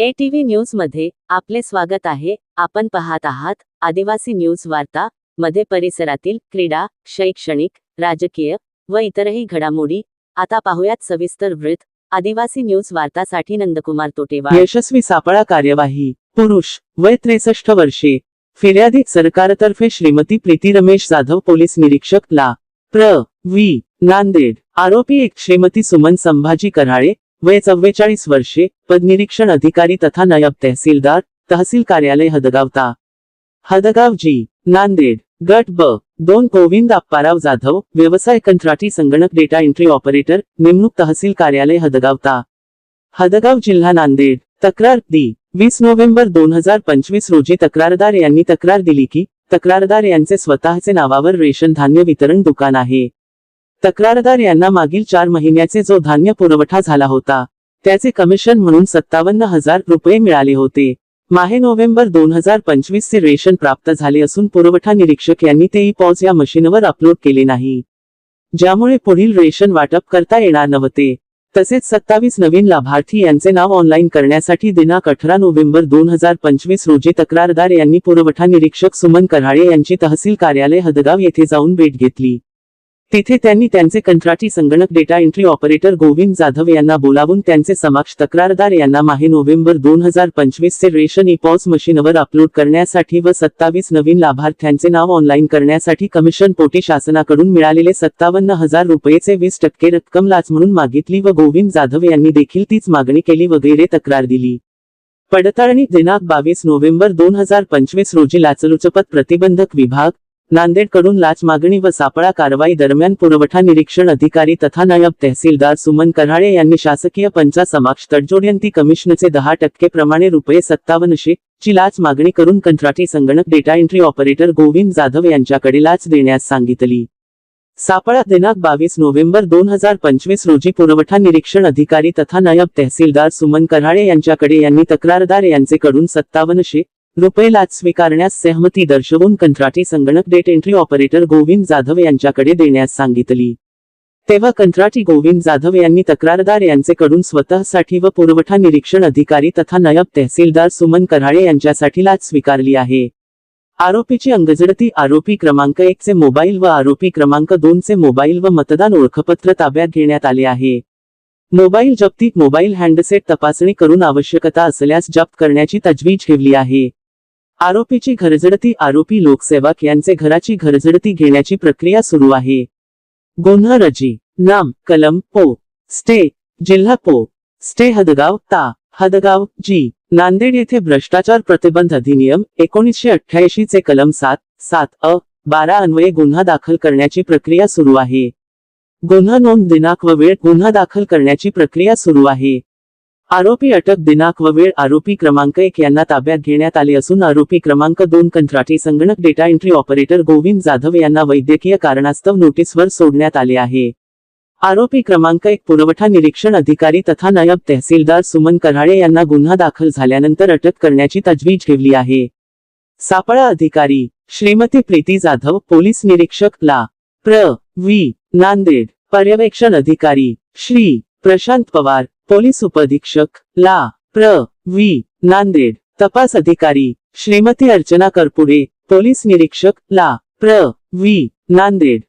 ए TV न्यूजमध्ये आपले स्वागत आहे. आपण पाहत आहात आदिवासी न्यूज वार्ता मध्ये परिसरातील क्रीडा शैक्षणिक राजकीय व इतरही घडामोडी. आता पाहूयात सविस्तर वृत्त. आदिवासी न्यूज वार्तासाठी नंदकुमार तोटेवार. यशस्वी सापळा कार्यवाही. पुरुष वय त्रेसष्ट वर्षे. फिर्यादित सरकारतर्फे श्रीमती प्रीती रमेश जाधव पोलीस निरीक्षक ला. प्र. वी नांदेड. आरोपी एक श्रीमती सुमन संभाजी कराळे वय चव्वेचाळीस वर्षे पदनिरीक्षण अधिकारी तथा नायब तहसीलदार तहसील कार्यालय हदगावता. हदगाव जी नांदेड गट ब दोन गोविंद अप्पाराव जाधव व्यवसाय कंत्राटी संगणक डेटा एंट्री ऑपरेटर नेमणूक तहसील कार्यालय हदगावता. हदगाव जिल्हा नांदेड तक्रार दी वीस नोव्हेंबर दोन हजार पंचवीस रोजी तक्रारदार यांनी तक्रार दिली की तक्रारदार यांचे स्वतःचे नावावर रेशन धान्य वितरण दुकान आहे. तक्रारदार यांना मागील चार महिन्याचे जो धान्य पुरवठा झाला होता त्याचे कमिशन म्हणून सत्तावन्न हजार रुपये मिळाले होते. माहे नोव्हेंबर दोन हजार पंचवीस चे रेशन प्राप्त झाले असून पुरवठा निरीक्षक यांनी ते ई पॉज या मशीनवर अपलोड केले नाही. ज्यामुळे पुढील रेशन वाटप करता येणार नव्हते. तसेच सत्तावीस नवीन लाभार्थी यांचे नाव ऑनलाईन करण्यासाठी दिनांक अठरा नोव्हेंबर दोन हजार पंचवीस रोजी तक्रारदार यांनी पुरवठा निरीक्षक सुमन कराळे यांची तहसील कार्यालय हदगाव येथे जाऊन भेट घेतली. तिथे त्यांनी त्यांचे कंत्राटी संगणक data entry operator Govind Jadhav यांना बोलावून त्यांचे समक्ष तक्रारदार यांना माहे नोव्हेंबर दोन हजार पंचवीस चे रेशन ई पॉस मशीनवर अपलोड करण्यासाठी व सत्तावीस नवीन लाभार्थ्यांचे नाव ऑनलाईन करण्यासाठी कमिशन पोटी शासनाकडून मिळालेले सत्तावन्न हजार रुपयेचे वीस टक्के रक्कम लाच म्हणून मागितली व गोविंद जाधव यांनी देखील तीच मागणी केली वगैरे तक्रार दिली. पडताळणी दिनांक बावीस नोव्हेंबर दोन हजार पंचवीस रोजी लाचलुचपत प्रतिबंधक विभाग नांदेडकडून लाच मागणी व सापळा कारवाई दरम्यान पुरवठा निरीक्षण अधिकारी तथा नायब तहसीलदार सुमन कराळे यांनी शासकीय पंचासमाक्ष तडजोडयंती कमिशनचे दहा टक्के प्रमाणे रुपये सत्तावनशे ची लाच मागणी करून कंत्राटी संगणक data entry operator Govind Jadhav यांच्याकडे लाच देण्यास सांगितली. सापळा दिनांक बावीस नोव्हेंबर दोन हजार पंचवीस रोजी पुरवठा निरीक्षण अधिकारी तथा नायब तहसीलदार सुमन कऱ्हाळे यांच्याकडे यांनी तक्रारदार यांचे कडून रुपये लाच स्वीकारण्यास सहमती दर्शवून कंत्राटी संगणक data entry operator Govind Jadhav यांच्याकडे देण्यास सांगितली. तेव्हा कंत्राटी गोविंद जाधव यांनी तक्रारदार यांचे कडून स्वतःसाठी व पुरवठा निरीक्षण अधिकारी तथा नायब तहसीलदार सुमन कराळे यांच्यासाठी लाच स्वीकारली आहे. आरोपीची अंगजडती आरोपी क्रमांक एक चे मोबाईल व आरोपी क्रमांक दोन चे मोबाईल व मतदान ओळखपत्र ताब्यात घेण्यात आले आहे. मोबाईल जप्तीत मोबाईल हँडसेट तपासणी करून आवश्यकता असल्यास जप्त करण्याची तजवीज ठेवली आहे. आरोपीची घरझडती आरोपी लोकसेवक यांचे घराची घरझडती घेण्याची प्रक्रिया सुरू आहे. गुन्हा रजी नाम कलम पो स्टे जिल्हा पो स्टे हदगाव ता हदगाव जी नांदेड येथे भ्रष्टाचार प्रतिबंध अधिनियम एकोणीसशे अठ्ठ्याऐंशी चे कलम सात सात अ बारा अन्वये गुन्हा दाखल करण्याची प्रक्रिया सुरू आहे. गुन्हा नोंद दिनांक व वेळ गुन्हा दाखल करण्याची प्रक्रिया सुरू आहे. आरोपी अटक दिनांक व वेळ आरोपी क्रमांक एक यांना ताब्यात घेण्यात आले असून आरोपी क्रमांक दोन कंत्राटी संगणक data entry operator Govind Jadhav यांना वैद्यकीय कारणास्तव नोटीसवर सोडण्यात आले आहे. आरोपी क्रमांक एक पुरवठा निरीक्षण अधिकारी तथा नायब तहसीलदार सुमन कराळे यांना गुन्हा दाखल झाल्यानंतर अटक करण्याची तजवीज ठेवली आहे. सापळा अधिकारी श्रीमती प्रीती जाधव पोलीस निरीक्षक ला. प्र. वी नांदेड. पर्यवेक्षण अधिकारी श्री. प्रशांत पवार पोलीस उपअधीक्षक ला. प्र. व्ही. नांदेड तपास अधिकारी श्रीमती अर्चना करपुडे पोलीस निरीक्षक ला. प्र. वी नांदेड.